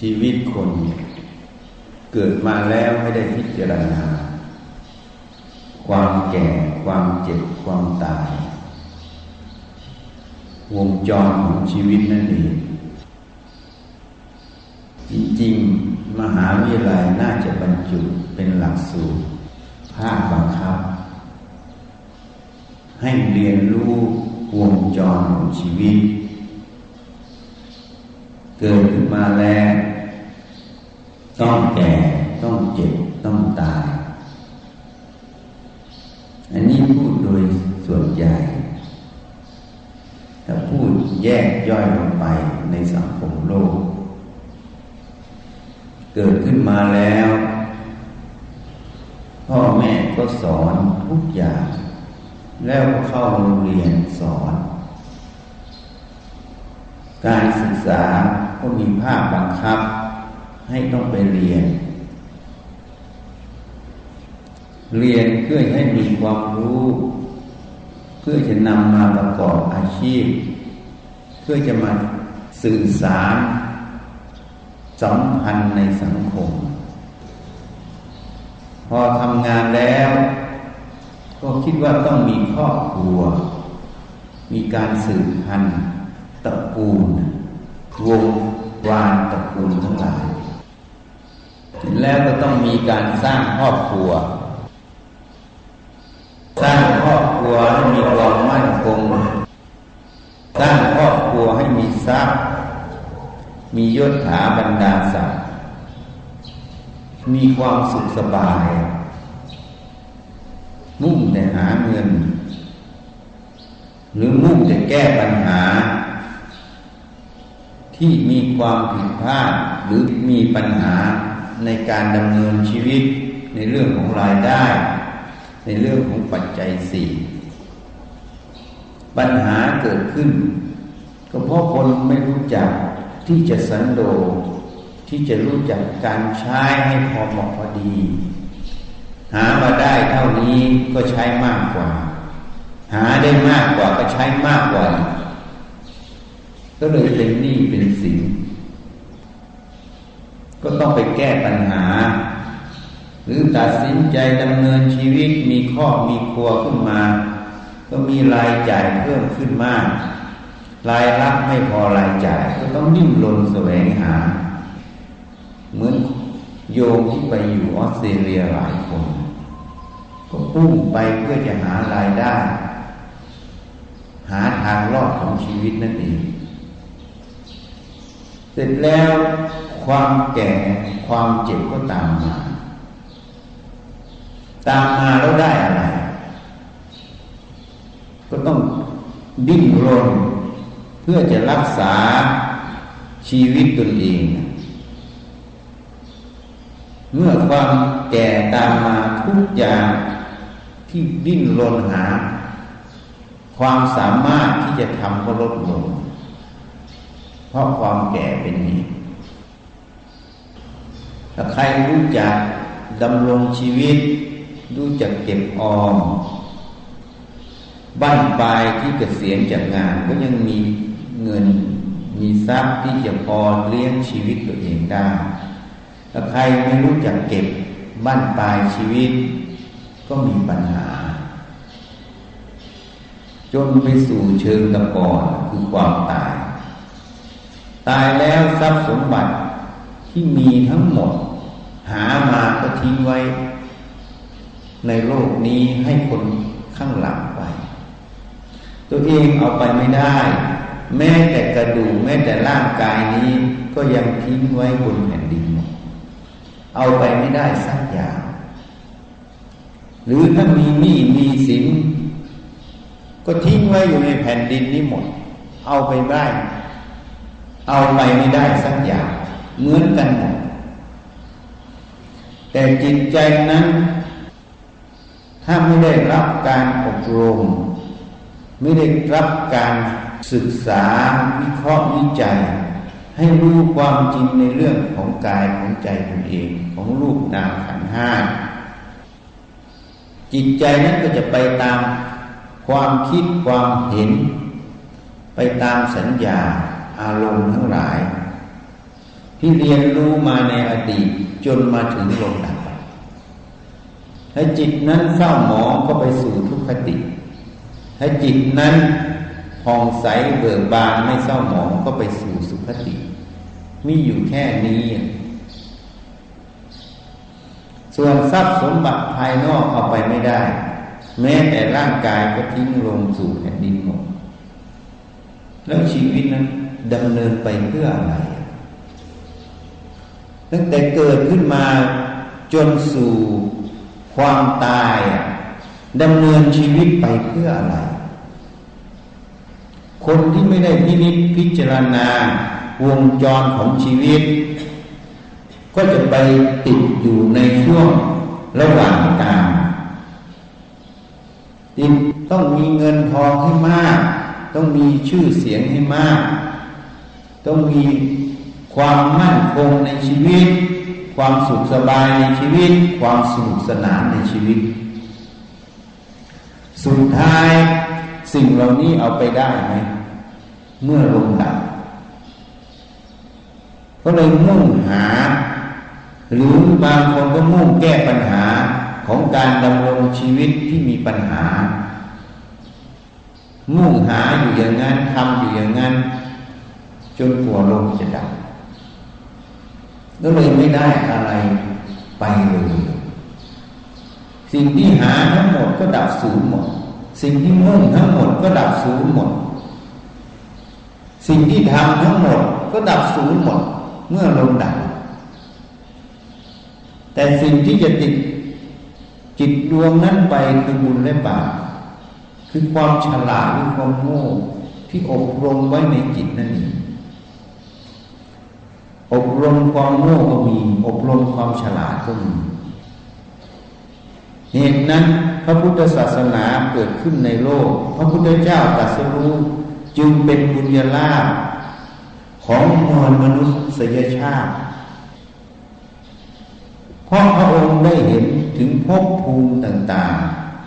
ชีวิตคนเกิดมาแล้วไม่ได้พิจารณา ความแก่ความเจ็บความตาย วงจรของชีวิตนั่นเองจริงๆ มหาวิทยาลัยน่าจะบรรจุเป็นหลักสูตรภาคบังคับ ให้เรียนรู้วงจรของชีวิต เกิดขึ้นมาแล้ว ต้องแก่ต้องเจ็บต้องตาย อันนี้พูดโดยส่วนใหญ่ถ้าพูดแยกย่อยลงไปในสังคมโลก เกิดขึ้นมาแล้ว พ่อแม่ก็สอนทุกอย่าง แล้วเข้าโรงเรียนสอน การศึกษาก็มีภาคบังคับ ให้ต้องไปเรียน เรียนเพื่อให้มีความรู้ เพื่อจะนำมาประกอบอาชีพ เพื่อจะมาสื่อสารสัมพันธ์ในสังคม พอทำงานแล้ว ก็คิดว่าต้องมีครอบครัว มีการสืบพันธุ์ตระกูลวงวานตระกูลทั้งหลาย แล้วก็ต้องมีการสร้างครอบครัว สร้างครอบครัวให้มีความมั่นคง สร้างครอบครัวให้มีทรัพย์ มียศถาบรรดาศักดิ์ มีความสุขสบาย มุ่งแต่หาเงิน หรือมุ่งแต่แก้ปัญหา ที่มีความผิดพลาดหรือมีปัญหา ในการดำเนินชีวิตในเรื่องของรายได้ ในเรื่องของปัจจัยสี่ปัญหาเกิดขึ้น ก็เพราะคนไม่รู้จักที่จะสันโดษที่จะรู้จักการใช้ให้พอเหมาะพอดี หามาได้เท่านี้ก็ใช้มากกว่า หาได้มากกว่าก็ใช้มากกว่า ก็เลยเป็นหนี้เป็นสิน ก็ต้องไปแก้ปัญหา หรือตัดสินใจดำเนินชีวิตมีครอบมีครัวขึ้นมา ก็มีรายจ่ายเพิ่มขึ้นมาก รายรับไม่พอรายจ่าย ก็ต้องดิ้นรนแสวงหา เหมือนโยมที่ไปอยู่ออสเตรเลียหลายคน ก็พุ่งไปเพื่อจะหารายได้ หาทางรอดของชีวิตนั่นเอง ร็จแล้วความแก่ความเจ็บก็ตามมา ตามมาแล้วได้อะไร ก็ต้องดิ้นรน เพื่อจะรักษาชีวิตตนเอง เมื่อความแก่ตามมาทุกอย่างที่ดิ้นรนหา ความสามารถที่จะทำก็ลดลง เพราะความแก่เป็นเหตุถ้าใครรู้จักดำรงชีวิต รู้จักเก็บออม บ้านปลายที่เกษียณจากงานก็ยังมีเงินมีทรัพย์ที่จะพอเลี้ยงชีวิตตัวเองได้ถ้าใครไม่รู้จักเก็บบ้านปลายชีวิต ก็มีปัญหา จนไปสู่เชิงตะกอนคือความตาย ตายแล้วทรัพย์สมบัติที่มีทั้งหมด หามาก็ทิ้งไว้ ในโลกนี้ให้คนข้างหลังไป ตัวเองเอาไปไม่ได้ แม้แต่กระดูกแม้แต่ร่างกายนี้ก็ยังทิ้งไว้บนแผ่นดินหมดเอาไปไม่ได้สักอย่าง หรือถ้ามีหนี้มีสินก็ทิ้งไว้อยู่ในแผ่นดินนี้หมด เอาไปได้ เอาไปไม่ได้สักอย่างเหมือนกันหมดแต่จิตใจนั้น ถ้าไม่ได้รับการอบรม ไม่ได้รับการศึกษาวิเคราะห์วิจัย ให้รู้ความจริงในเรื่องของกายของใจตนเองของรูปนามขันห้าจิตใจนั้นก็จะไปตามความคิดความเห็น ไปตามสัญญา อารมณ์ทั้งหลาย ที่เรียนรู้มาในอดีตจนมาถึงลมดับถ้าจิตนั้นเศร้าหมองก็ไปสู่ทุกขติ ถ้าจิตนั้นผ่องใสเบิกบานไม่เศร้าหมองก็ไปสู่สุขติ มีอยู่แค่นี้ ส่วนทรัพย์สมบัติภายนอกเอาไปไม่ได้ แม้แต่ร่างกายก็ทิ้งลงสู่แผ่นดินหมด แล้วชีวิตนั้น ดำเนินไปเพื่ออะไร ตั้งแต่เกิดขึ้นมาจนสู่ความตายดำเนินชีวิตไปเพื่ออะไร คนที่ไม่ได้พินิจพิจารณาวงจรของชีวิต ก็จะไปติดอยู่ในช่วงระหว่างกลางติดต้องมีเงินทองให้มาก ต้องมีชื่อเสียงให้มาก ต้องมีความมั่นคงในชีวิต ความสุขสบายในชีวิต ความสนุกสนานในชีวิต สุดท้ายสิ่งเหล่านี้เอาไปได้ไหมเมื่อลงดับก็เลยมุ่งหา หรือบางคนก็มุ่งแก้ปัญหาของการดำรงชีวิตที่มีปัญหา มุ่งหาอยู่อย่างนั้นทำอยู่อย่างนั้น จนหัวลมจะดับก็เลยไม่ได้อะไรไปเลยสิ่งที่หาทั้งหมดก็ดับสูญหมด สิ่งที่มุ่งทั้งหมดก็ดับสูญหมด สิ่งที่ทำทั้งหมดก็ดับสูญหมด เมื่อลมดับ แต่สิ่งที่จะติดจิตดวงนั้นไปคือบุญและบาปคือความฉลาดหรือความโง่ที่อบรมไว้ในจิตนั่นเอง อบรมความโง่ก็มี อบรมความฉลาดก็มี เหตุนั้นพระพุทธศาสนาเกิดขึ้นในโลก พระพุทธเจ้าตรัสรู้จึงเป็นบุญญาลาภของมวลมนุษยชาติ เพราะพระองค์ได้เห็นถึงภพภูมิต่าง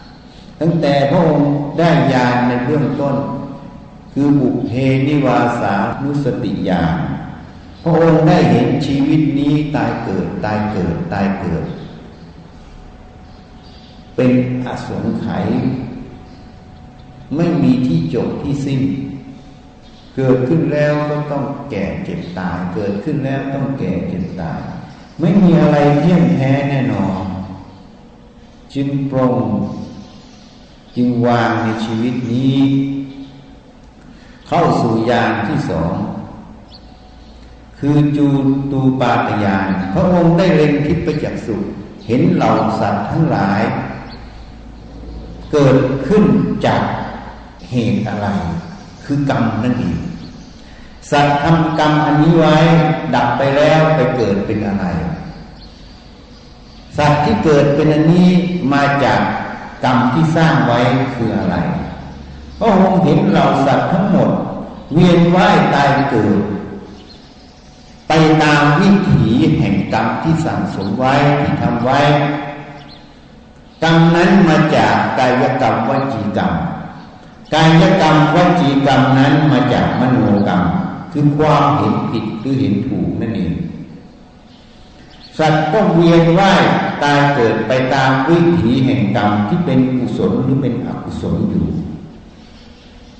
ๆ ตั้งแต่พระองค์ได้ญาณในเบื้องต้น คือบุพเพนิวาสานุสติญาณ พระองค์ได้เห็นชีวิตนี้ตายเกิด ตายเกิด ตายเกิด เป็นอสงไขยไม่มีที่จบที่สิ้น เกิดขึ้นแล้วก็ต้องแก่เจ็บตาย เกิดขึ้นแล้วต้องแก่เจ็บตาย ไม่มีอะไรเที่ยงแท้แน่นอน จึงปรงจึงวางในชีวิตนี้ เข้าสู่ยานที่สอง คือจูตูปาตยาน พระองค์ได้เล็งทิพยจักสุเห็นเหล่าสัตว์ทั้งหลาย เกิดขึ้นจากเหตุอะไร คือกรรมนั่นเองสัตว์ทำกรรมอันนี้ไว้ดับไปแล้วไปเกิดเป็นอะไร สัตว์ที่เกิดเป็นอันนี้มาจากกรรมที่สร้างไว้คืออะไรพระองค์เห็นเหล่าสัตว์ทั้งหมด เวียนว่ายตายเกิด ตามวิถีแห่งกรรมที่สั่งสมไว้ที่ทำไว้กรรมนั้นมาจากกายกรรมวจีกรรมกายกรรมวจีกรรมนั้นมาจากมโนกรรม คือความเห็นผิดหรือเห็นถูกนั่นเองสัตว์ก็เวียนว่ายตายเกิดไปตามวิถีแห่งกรรมที่เป็นกุศลหรือเป็นอกุศลอยู่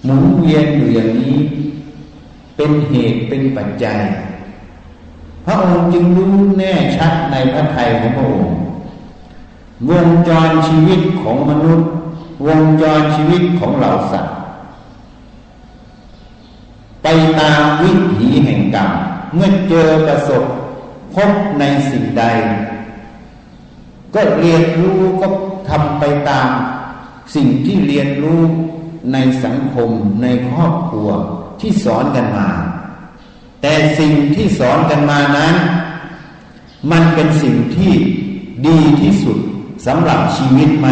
หมุนเวียนอยู่อย่างนี้ เป็นเหตุเป็นปัจจัย พระองค์จึงรู้แน่ชัดในพระทัยของพระองค์วงจรชีวิตของมนุษย์ วงจรชีวิตของเหล่าสัตว์ ไปตามวิถีแห่งกรรมเมื่อเจอประสบพบในสิ่งใด ก็เรียนรู้ก็ทำไปตามสิ่งที่เรียนรู้ในสังคมในครอบครัวที่สอนกันมา แต่สิ่งที่สอนกันมานั้น มันเป็นสิ่งที่ดีที่สุดสำหรับชีวิตไหม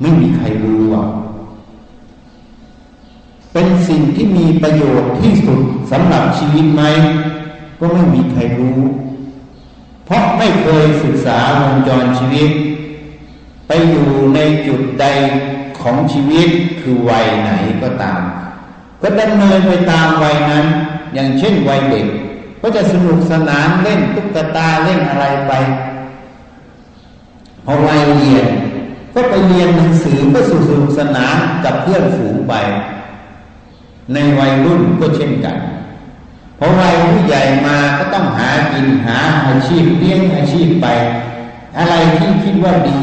ไม่มีใครรู้อะเป็นสิ่งที่มีประโยชน์ที่สุดสำหรับชีวิตไหม ก็ไม่มีใครรู้ เพราะไม่เคยศึกษาวงจรชีวิต ไปอยู่ในจุดใดของชีวิตคือวัยไหนก็ตาม ก็ดำเนินไปตามวัยนั้น อย่างเช่นวัยเด็ก ก็จะสนุกสนานเล่นตุ๊กตาเล่นอะไรไปพอวัยเรียน ก็ไปเรียนหนังสือก็สนุกสนานกับเพื่อนฝูงไป ในวัยรุ่นก็เช่นกันพอวัยผู้ใหญ่มาก็ต้องหากินหาอาชีพเลี้ยงอาชีพไป อะไรที่คิดว่าดี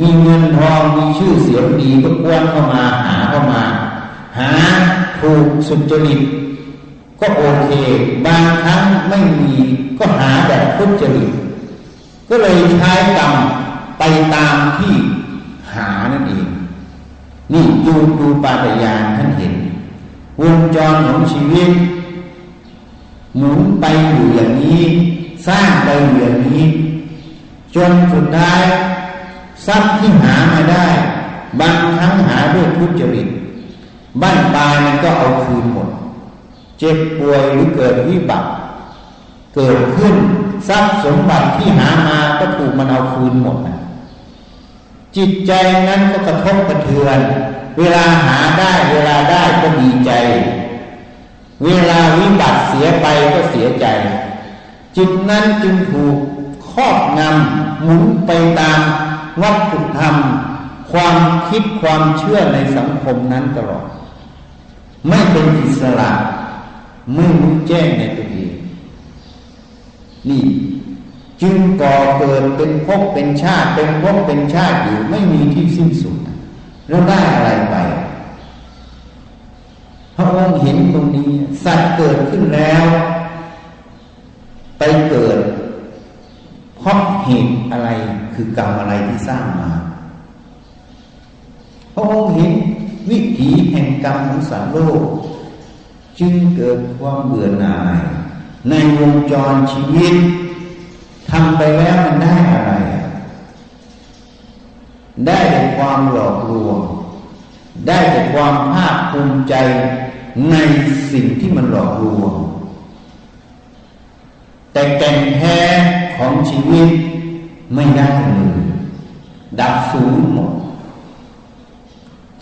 มีเงินทองมีชื่อเสียงดีก็กวนเข้ามาหาเข้ามา หาถูกสุจริต ก็โอเค บางครั้งไม่มีก็หาแบบทุจริตก็เลยใช้กรรมไปตามที่หานั่นเอง นี่ดูดูปาตยานท่านเห็นวงจรของชีวิต หมุนไปอยู่อย่างนี้ สร้างไปอยู่อย่างนี้ จนสุดท้ายทรัพย์ที่หามาได้ บางครั้งหาด้วยทุจริตบ้านปลายมันก็เอาคืนหมด เจ็บป่วยหรือเกิดวิบัติ เกิดขึ้นทรัพย์สมบัติที่หามาก็ถูกมันเอาคืนหมดนะจิตใจนั้นก็กระทบกระเทือน เวลาหาได้เวลาได้ก็ดีใจ เวลาวิบัติเสียไปก็เสียใจ จิตนั้นจึงถูกครอบงำหมุนไปตามวัตถุธรรม ความคิดความเชื่อในสังคมนั้นตลอด ไม่เป็นอิสระ ไม่รู้แจ้งในตัวเองนี่จึงก่อเกิดเป็นภพเป็นชาติ เป็นภพเป็นชาติอยู่ไม่มีที่สิ้นสุดแล้วได้อะไรไปพระองค์เห็นตรงนี้ สัตว์เกิดขึ้นแล้ว ไปเกิดเพราะเหตุอะไรคือกรรมอะไรที่สร้างมาพระองค์เห็นวิถีแห่งกรรมของสัตว์โลก จึงเกิดความเบื่อหน่าย ในวงจรชีวิตทำไปแล้วมันได้อะไร ได้แต่ความหลอกลวง ได้แต่ความภาคภูมิใจในสิ่งที่มันหลอกลวง แต่แก่นแท้ของชีวิตไม่ได้เลยดับสูญหมด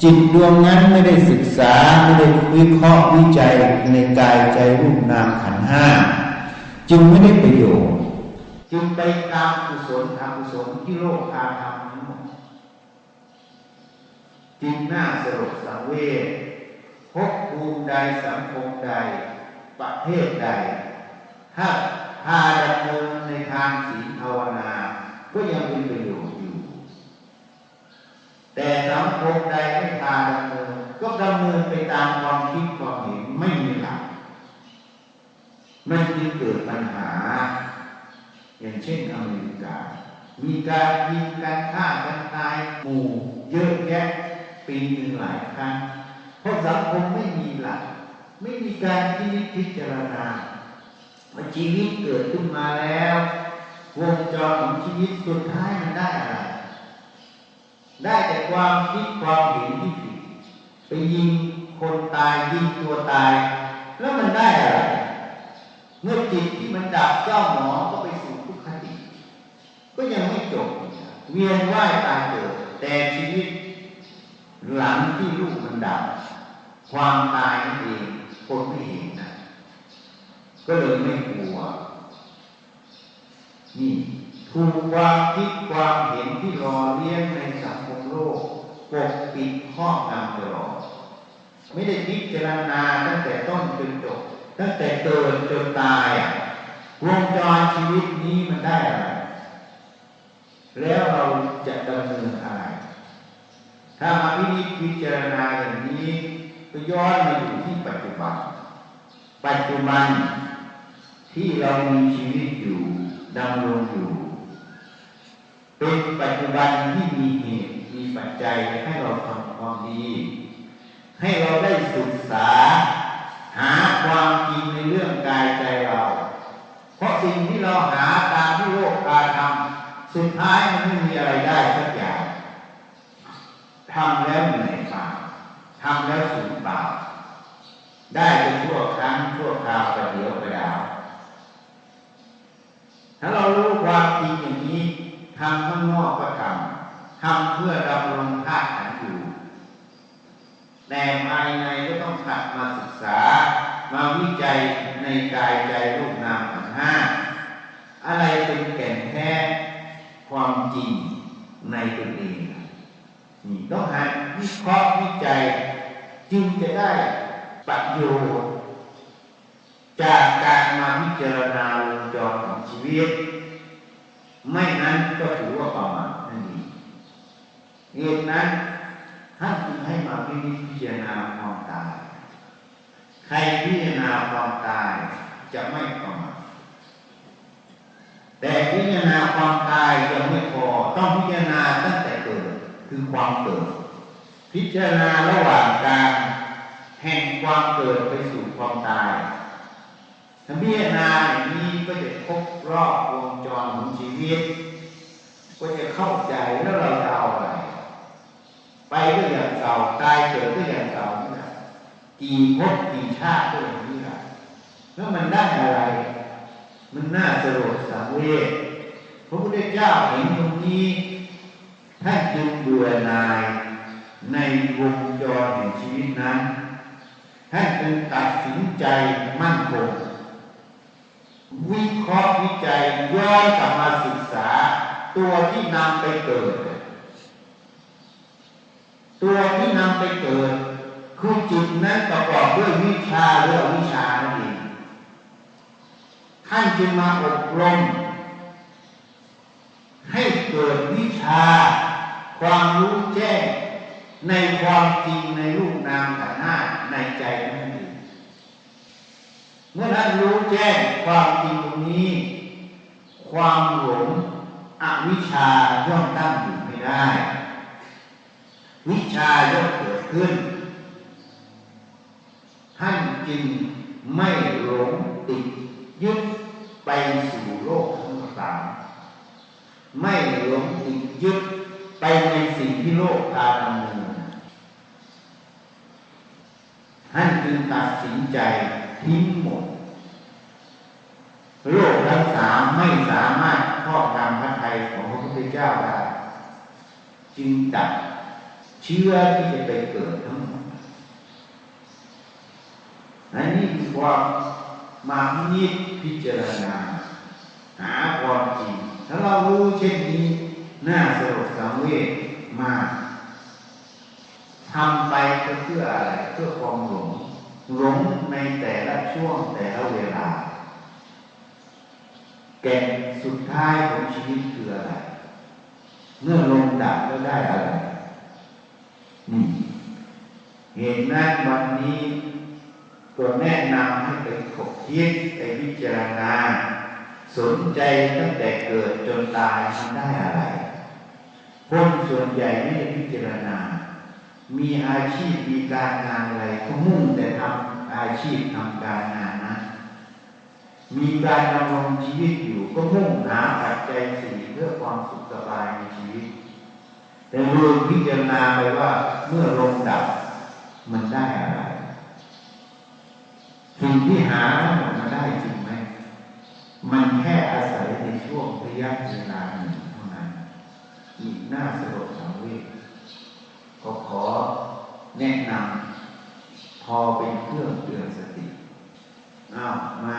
จิตดวงนั้นไม่ได้ศึกษาไม่ได้วิเคราะห์วิจัยในกายใจรูปนามขันห้าจึงไม่ได้ประโยชน์ จึงไปตามกุศลอกุศลที่โลกอาทำทั้งหมดจึงน่าสลดสังเวชพบภูมิใดสังคมใด ประเทศใด ถ้าพาดำเนินในทางศีลภาวนา ก็ยังมีประโยชน์ แต่สังคมใดไม่พาดำเนินก็ดำเนินไปตามความคิดความเห็นไม่มีหลักมันจึงเกิดปัญหา อย่างเช่นอเมริกา มีการยิงการฆ่ากันตายหมู่เยอะแยะปีหนึ่งหลายครั้งเพราะสังคมไม่มีหลัก ไม่มีการที่พิจารณาว่าชีวิตเกิดขึ้นมาแล้ววงจรของชีวิตสุดท้ายมันได้อะไร ได้แต่ความคิดความเห็นที่ผิดไปยิงคนตายยิงตัวตาย แล้วมันได้อะไรเมื่อจิตที่มันดับเจ้าหมอก็ไปสู่ทุกขติ ก็ยังไม่จบ เวียนว่ายตายเกิด แต่ชีวิต หลังที่ลูกมันดับ ความตายนั่นเองคนไม่เห็นนะก็เลยไม่กลัว นี่ถูกความคิดความเห็นที่รอเลี้ยงในสัง โลกปกปิดข้องำตลอดไม่ได้พิจารณาตั้งแต่ต้นจนจบตั้งแต่เกิดจนตายวงจรชีวิตนี้มันได้อะไร แล้วเราจะดำเนินอะไร ถ้ามาพินิจพิจารณาอย่างนี้ก็ย้อนมาอยู่ที่ปัจจุบัน ปัจจุบันที่เรามีชีวิตอยู่ดำรงอยู่ เป็นปัจจุบันที่มีเหตุ ปัจจัยให้เราทำความดี ให้เราได้ศึกษา หาความจริงในเรื่องกายใจเรา เพราะสิ่งที่เราหาตามที่โลกกาทำสุดท้ายมันไม่มีอะไรได้สักอย่างทำแล้วเหนื่อยเปล่าทำแล้วสูญเปล่า ได้เป็นชั่วครั้งชั่วคราวปเดียวปดาวถ้าเรารู้ความจริงอย่างนี้ทำข้างนอกก็ ทำเพื่อดำรงธาตุขันอยู่ แต่ภายในก็ต้องขัดมาศึกษา มาวิจัยในกายใจรูปนามขันห้า อะไรเป็นแก่นแท้ความจริงในตนเองนี่ต้องหัดวิเคราะห์วิจัย จึงจะได้ประโยชน์จากการมาพิจารณาวงจรของชีวิต ไม่นั้นก็ถือว่าประมาทนั่นเอง เหตุนั้นท่านจึงให้มาพิจารณาความตาย ใครพิจารณาความตายจะไม่ประมาทแต่พิจารณาความตายยังไม่พอต้องพิจารณาตั้งแต่เกิดคือความเกิด พิจารณาระหว่างการแห่งความเกิดไปสู่ความตายถ้าพิจารณาอย่างนี้ก็จะครบรอบวงจรของชีวิต ก็จะเข้าใจแล้วเราจะเอาอะไร ไปก็อย่างเก่า ตายเกิดก็อย่างเก่านี่แหละกี่ภพกี่ชาติก็อย่างนี้แหละแล้วมันได้อะไร มันน่าสลดสังเวชพระพุทธเจ้าเห็นตรงนี้ท่านจึงเบื่อหน่ายในวงจรแห่งชีวิตนั้นท่านจึงตัดสินใจมั่นคงวิเคราะห์วิจัยย้อนกลับมาศึกษา ตัวที่นำไปเกิด ตัวที่นำไปเกิดคือจิตนั้นประกอบด้วยวิชาหรือวิชานั่นเองท่านจึงมาอบรม ให้เกิดวิชา ความรู้แจ้งในความจริงในรูปนามขันธ์ห้าในใจนั่นเองเมื่อท่านรู้แจ้งความจริงตรงนี้ ความหลงอวิชาย่อมตั้งอยู่ไม่ได้ วิชาย่อมเกิดขึ้น ท่านจึงไม่หลงติดยึดไปสู่โลกทั้งสามไม่หลงติดยึดไปในสิ่งที่โลกพาดำเนินท่านจึงตัดสินใจทิ้งหมด โลกทั้งสามไม่สามารถครอบงำพระทัยของพระพุทธเจ้าได้จึงตัด เชื้อที่จะไปเกิดทั้งหมดอันนี้คือความมาพิจพิจารณา หาความจริงถ้าเรารู้เช่นนี้น่าสลดสังเวชมากทำไปเพื่ออะไรเพื่อความหลงหลงในแต่ละช่วงแต่ละเวลา แก่นสุดท้ายของชีวิตคืออะไร เมื่อลงดับแล้วได้อะไร เหตุนั้นวันนี้ก็แนะนำให้ไปขบคิดไปพิจารณา สนใจตั้งแต่เกิดจนตายทำได้อะไร คนส่วนใหญ่ไม่ได้พิจารณา มีอาชีพมีการงานอะไรก็มุ่งแต่ทำอาชีพทำการงานนะ มีการดำรงชีวิตอยู่ก็มุ่งหาปัจจัยสี่เพื่อความสุขสบายในชีวิต แต่ลืมพิจารณาไปว่าเมื่อลงดับมันได้อะไรสิ่งที่หาทั้งหมดมาได้จริงไหม มันแค่อาศัยในช่วงระยะเวลาหนึ่งเท่านั้นอีกหน้าสลดสังเวชก็ขอแนะนำพอเป็นเครื่องเตือนสติอ้าวมา